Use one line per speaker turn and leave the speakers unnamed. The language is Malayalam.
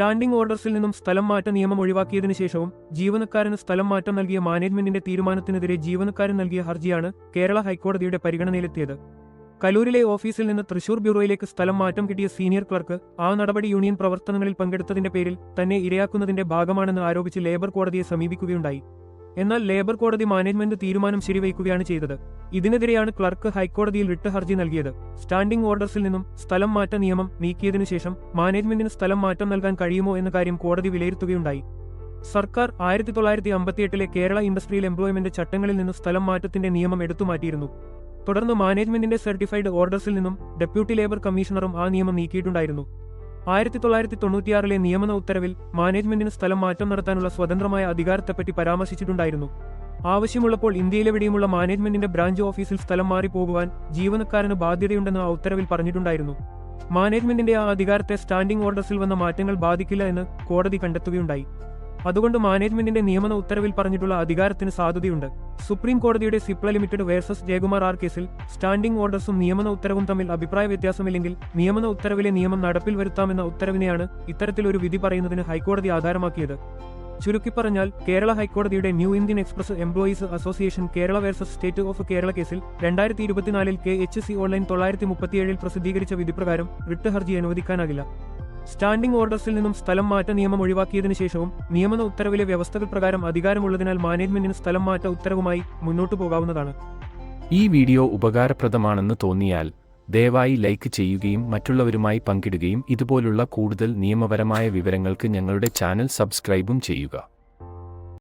സ്റ്റാൻഡിംഗ് ഓർഡേഴ്സിൽ നിന്നും സ്ഥലം മാറ്റ നിയമം ഒഴിവാക്കിയതിനു ശേഷവും ജീവനക്കാരന് സ്ഥലം മാറ്റം നൽകിയ മാനേജ്മെന്റിന്റെ തീരുമാനത്തിനെതിരെ ജീവനക്കാരൻ നൽകിയ ഹർജിയാണ് കേരള ഹൈക്കോടതിയുടെ പരിഗണനയിലെത്തിയത്. കലൂരിലെ ഓഫീസിൽ നിന്ന് തൃശൂർ ബ്യൂറോയിലേക്ക് സ്ഥലം മാറ്റം കിട്ടിയ സീനിയർ ക്ലർക്ക് ആ നടപടി യൂണിയൻ പ്രവർത്തനങ്ങളിൽ പങ്കെടുത്തതിന്റെ പേരിൽ തന്നെ ഇരയാക്കുന്നതിന്റെ ഭാഗമാണെന്ന് ആരോപിച്ച് ലേബർ കോടതിയെ സമീപിക്കുകയുണ്ടായി. എന്നാൽ ലേബർ കോടതി മാനേജ്മെന്റ് തീരുമാനം ശരിവയ്ക്കുകയാണ് ചെയ്തത്. ഇതിനെതിരെയാണ് ക്ലർക്ക് ഹൈക്കോടതിയിൽ റിട്ട് ഹർജി നൽകിയത്. സ്റ്റാൻഡിംഗ് ഓർഡേഴ്സിൽ നിന്നും സ്ഥലം മാറ്റ നിയമം നീക്കിയതിനു ശേഷം മാനേജ്മെന്റിന് സ്ഥലം മാറ്റം നൽകാൻ കഴിയുമോ എന്ന കാര്യം കോടതി വിലയിരുത്തുകയുണ്ടായി. സർക്കാർ ആയിരത്തി തൊള്ളായിരത്തി അമ്പത്തിയെട്ടിലെ കേരള ഇൻഡസ്ട്രിയൽ എംപ്ലോയ്മെന്റ് ചട്ടങ്ങളിൽ നിന്നും സ്ഥലം മാറ്റത്തിന്റെ നിയമം എടുത്തുമാറ്റിയിരുന്നു തുടർന്ന് മാനേജ്മെന്റിന്റെ സർട്ടിഫൈഡ് ഓർഡേഴ്സിൽ നിന്നും ഡെപ്യൂട്ടി ലേബർ കമ്മീഷണറും ആ നിയമം നീക്കിയിട്ടുണ്ടായിരുന്നു. ആയിരത്തി തൊള്ളായിരത്തി തൊണ്ണൂറ്റിയാറിലെ നിയമന ഉത്തരവിൽ മാനേജ്മെന്റിന് സ്ഥലം മാറ്റം നടത്താനുള്ള സ്വതന്ത്രമായ അധികാരത്തെപ്പറ്റി പരാമർശിച്ചിട്ടുണ്ടായിരുന്നു. ആവശ്യമുള്ളപ്പോൾ ഇന്ത്യയിലെവിടെയുമുള്ള മാനേജ്മെന്റിന്റെ ബ്രാഞ്ച് ഓഫീസിൽ സ്ഥലം മാറിപ്പോകുവാൻ ജീവനക്കാരന് ബാധ്യതയുണ്ടെന്ന് ആ ഉത്തരവിൽ പറഞ്ഞിട്ടുണ്ടായിരുന്നു. മാനേജ്മെന്റിന്റെ ആ അധികാരത്തെ സ്റ്റാൻഡിംഗ് ഓർഡേഴ്സിൽ വന്ന മാറ്റങ്ങൾ ബാധിക്കില്ല എന്ന് കോടതി കണ്ടെത്തുകയുണ്ടായി. അതുകൊണ്ട് മാനേജ്മെന്റിന്റെ നിയമന ഉത്തരവിൽ പറഞ്ഞിട്ടുള്ള അധികാരത്തിന് സാധുതയുണ്ട്. സുപ്രീം കോടതിയുടെ Cipla limited versus Jayakumar R കേസിൽ സ്റ്റാൻഡിംഗ് ഓർഡർസും നിയമന ഉത്തരവും തമ്മിൽ അഭിപ്രായ വ്യത്യാസമില്ലെങ്കിൽ നിയമന ഉത്തരവിലെ നിയമം നടപ്പിൽ വരുത്താമെന്ന ഉത്തരവിനെയാണ് ഇത്തരത്തിലൊരു വിധി പറയുന്നതിന് ഹൈക്കോടതി ആധാരമാക്കിയത്. ചുരുക്കി പറഞ്ഞാൽ കേരള ഹൈക്കോടതിയുടെ New Indian Express employees association Kerala versus state of Kerala കേസിൽ രണ്ടായിരത്തി ഇരുപത്തിനാലിൽ കെ എച്ച് സി ഓൺലൈൻ തൊള്ളായിരത്തി മുപ്പത്തിയേഴിൽ പ്രസിദ്ധീകരിച്ച വിധിപ്രകാരം റിട്ട് ഹർജി അനുവദിക്കാനാകില്ല. സ്റ്റാൻഡിംഗ് ഓർഡേഴ്സിൽ നിന്നും സ്ഥലം മാറ്റ നിയമം ഒഴിവാക്കിയതിനു ശേഷവും നിയമന ഉത്തരവിലെ വ്യവസ്ഥകൾ പ്രകാരം അധികാരമുള്ളതിനാൽ മാനേജ്മെന്റിന് സ്ഥലം മാറ്റ ഉത്തരവുമായി മുന്നോട്ടു പോകാവുന്നതാണ്.
ഈ വീഡിയോ ഉപകാരപ്രദമാണെന്ന് തോന്നിയാൽ ദയവായി ലൈക്ക് ചെയ്യുകയും മറ്റുള്ളവരുമായി പങ്കിടുകയും ഇതുപോലുള്ള കൂടുതൽ നിയമപരമായ വിവരങ്ങൾക്ക് ഞങ്ങളുടെ ചാനൽ സബ്സ്ക്രൈബും ചെയ്യുക.